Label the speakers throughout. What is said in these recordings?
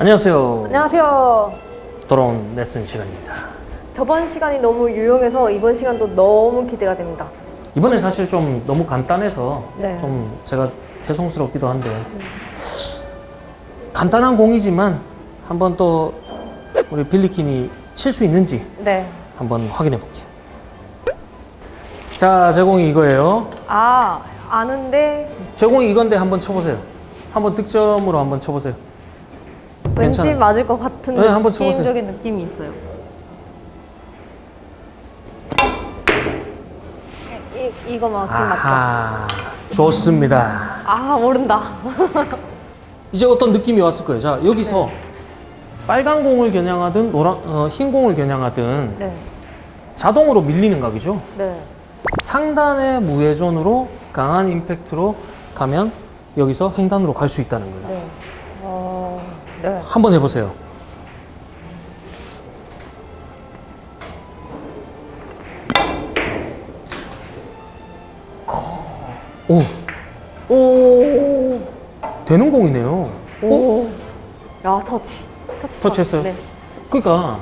Speaker 1: 안녕하세요.
Speaker 2: 안녕하세요.
Speaker 1: 돌아온 레슨 시간입니다.
Speaker 2: 저번 시간이 너무 유용해서 이번 시간도 너무 기대가 됩니다.
Speaker 1: 이번에 사실 좀 너무 간단해서
Speaker 2: 네.
Speaker 1: 좀 제가 죄송스럽기도 한데 간단한 공이지만 한번 또 우리 빌리킴이 칠 수 있는지
Speaker 2: 네.
Speaker 1: 한번 확인해 볼게요. 자, 제 공이 이거예요.
Speaker 2: 아, 아는데
Speaker 1: 제 공이 이건데 한번 쳐보세요. 한번 득점으로 한번 쳐보세요.
Speaker 2: 왠지
Speaker 1: 괜찮아요.
Speaker 2: 맞을 것 같은
Speaker 1: 네, 한번 쳐보세요.
Speaker 2: 느낌이 있어요. 이, 이, 이거만 그 맞죠?
Speaker 1: 아하, 좋습니다.
Speaker 2: 아, 모른다.
Speaker 1: 이제 어떤 느낌이 왔을 거예요. 자, 여기서
Speaker 2: 네.
Speaker 1: 빨간 공을 겨냥하든 노란 어, 흰 공을 겨냥하든
Speaker 2: 네.
Speaker 1: 자동으로 밀리는 각이죠.
Speaker 2: 네.
Speaker 1: 상단의 무회전으로 강한 임팩트로 가면 여기서 횡단으로 갈 수 있다는 거예요.
Speaker 2: 네. 어, 네.
Speaker 1: 한번 해보세요. 오,
Speaker 2: 오.
Speaker 1: 되는 공이네요. 오,
Speaker 2: 오. 야, 터치. 터치.
Speaker 1: 터치했어요?
Speaker 2: 네.
Speaker 1: 그러니까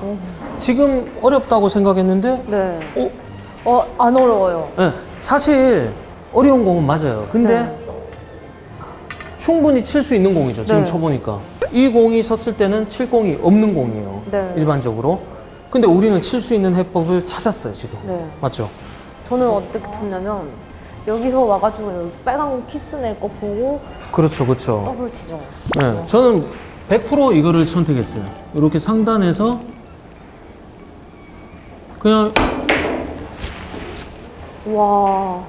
Speaker 1: 지금 어렵다고 생각했는데,
Speaker 2: 네.
Speaker 1: 오,
Speaker 2: 어, 안 어려워요.
Speaker 1: 네, 사실 어려운 공은 맞아요. 근데
Speaker 2: 네.
Speaker 1: 충분히 칠 수 있는 공이죠. 지금
Speaker 2: 네.
Speaker 1: 쳐보니까 이 공이 섰을 때는 칠 공이 없는 공이에요.
Speaker 2: 네.
Speaker 1: 일반적으로. 근데 우리는 칠 수 있는 해법을 찾았어요. 지금
Speaker 2: 네.
Speaker 1: 맞죠?
Speaker 2: 저는 어떻게 쳤냐면 여기서 와가지고 여기 빨간 공 키스 낼 거 보고
Speaker 1: 그렇죠, 그렇죠.
Speaker 2: 더블 치죠.
Speaker 1: 네, 저는 100% 이거를 선택했어요. 이렇게 상단에서 그냥
Speaker 2: 와.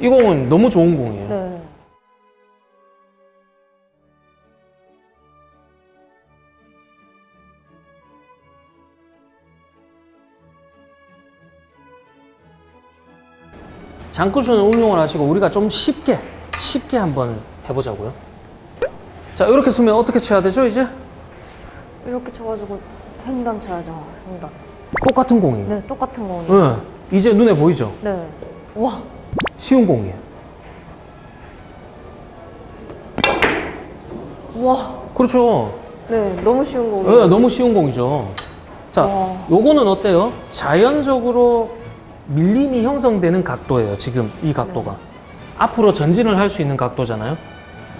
Speaker 1: 이 공은 너무 좋은 공이에요.
Speaker 2: 네.
Speaker 1: 장쿠션 응용을 하시고 우리가 좀 쉽게 쉽게 한번 해보자고요. 자 이렇게 쓰면 어떻게 쳐야 되죠 이제?
Speaker 2: 이렇게 쳐가지고 횡단 쳐야죠. 횡단.
Speaker 1: 똑같은 공이에요.
Speaker 2: 네, 똑같은 거.
Speaker 1: 네, 이제 눈에 보이죠?
Speaker 2: 네. 와.
Speaker 1: 쉬운 공이에요.
Speaker 2: 와.
Speaker 1: 그렇죠.
Speaker 2: 네, 너무 쉬운 거.
Speaker 1: 네, 너무 쉬운 공이죠. 자,
Speaker 2: 와.
Speaker 1: 요거는 어때요? 자연적으로 밀림이 형성되는 각도예요. 지금 이 각도가. 앞으로 전진을 할 수 있는 각도잖아요.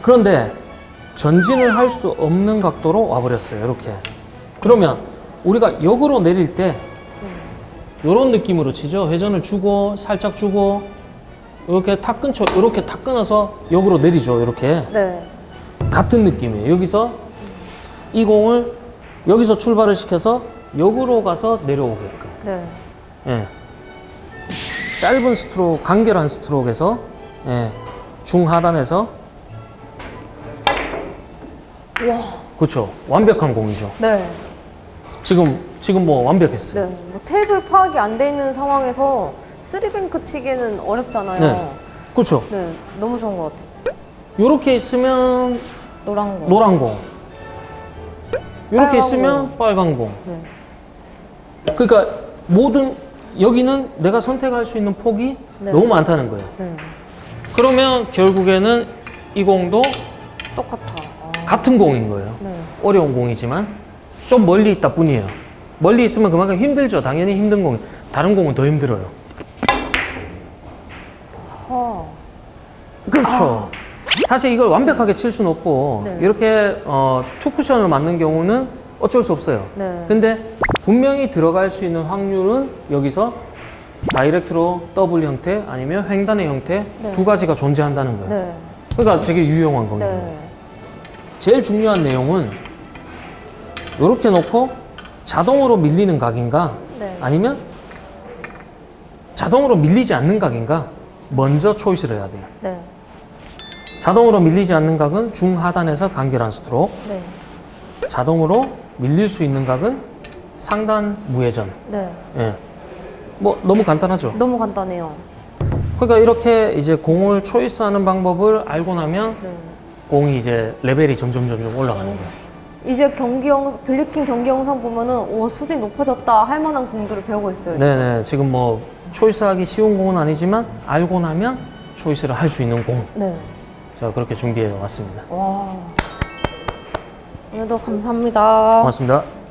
Speaker 1: 그런데 전진을 할 수 없는 각도로 와버렸어요. 이렇게. 그러면 우리가 역으로 내릴 때 이런 느낌으로 치죠. 회전을 주고 살짝 주고 이렇게 탁 끊죠. 이렇게 탁 끊어서 역으로 내리죠. 이렇게.
Speaker 2: 네.
Speaker 1: 같은 느낌이에요. 여기서 이 공을 여기서 출발을 시켜서 역으로 가서 내려오게끔.
Speaker 2: 네.
Speaker 1: 예. 짧은 스트로크, 간결한 스트로크에서 예. 중하단에서
Speaker 2: 와.
Speaker 1: 그렇죠. 완벽한 공이죠.
Speaker 2: 네.
Speaker 1: 지금 지금 뭐 완벽했어요.
Speaker 2: 네. 뭐 테이블 파악이 안 돼 있는 상황에서 쓰리뱅크 치기는 어렵잖아요.
Speaker 1: 네. 그렇죠.
Speaker 2: 네. 너무 좋은 것 같아요.
Speaker 1: 이렇게 있으면
Speaker 2: 노란 거.
Speaker 1: 노란 공. 이렇게
Speaker 2: 빨간
Speaker 1: 있으면 빨간 공.
Speaker 2: 네.
Speaker 1: 그러니까 모든 여기는 내가 선택할 수 있는 폭이
Speaker 2: 네.
Speaker 1: 너무 많다는 거예요.
Speaker 2: 네.
Speaker 1: 그러면 결국에는 이 공도
Speaker 2: 똑같아. 아.
Speaker 1: 같은 공인 거예요.
Speaker 2: 네.
Speaker 1: 어려운 공이지만 좀 멀리 있다 뿐이에요. 멀리 있으면 그만큼 힘들죠. 당연히 힘든 공. 다른 공은 더 힘들어요.
Speaker 2: 허.
Speaker 1: 그렇죠. 사실 이걸 완벽하게 칠 수는 없고
Speaker 2: 네.
Speaker 1: 이렇게 어, 투 쿠션을 맞는 경우는 어쩔 수 없어요.
Speaker 2: 네.
Speaker 1: 근데 분명히 들어갈 수 있는 확률은 여기서 다이렉트로 더블 형태 아니면 횡단의 형태
Speaker 2: 네.
Speaker 1: 두 가지가 존재한다는 거예요.
Speaker 2: 네.
Speaker 1: 그러니까 되게 유용한 거예요.
Speaker 2: 네.
Speaker 1: 제일 중요한 내용은 이렇게 놓고 자동으로 밀리는 각인가
Speaker 2: 네.
Speaker 1: 아니면 자동으로 밀리지 않는 각인가 먼저 초이스를 해야 돼요.
Speaker 2: 네.
Speaker 1: 자동으로 밀리지 않는 각은 중하단에서 간결한 스트로크,
Speaker 2: 네.
Speaker 1: 자동으로 밀릴 수 있는 각은 상단 무회전.
Speaker 2: 네.
Speaker 1: 예. 뭐 너무 간단하죠.
Speaker 2: 너무 간단해요.
Speaker 1: 그러니까 이렇게 이제 공을 초이스하는 방법을 알고 나면
Speaker 2: 네.
Speaker 1: 공이 이제 레벨이 점점 점점 올라가는 거예요.
Speaker 2: 이제 경기 영 빌리킹 경기 영상 보면은 오 수준이 높아졌다 할 만한 공들을 배우고 있어요. 지금.
Speaker 1: 네네 지금 뭐 초이스하기 쉬운 공은 아니지만 알고 나면 초이스를 할 수 있는 공.
Speaker 2: 네.
Speaker 1: 제가 그렇게 준비해 왔습니다.
Speaker 2: 와. 오늘도 감사합니다.
Speaker 1: 고맙습니다.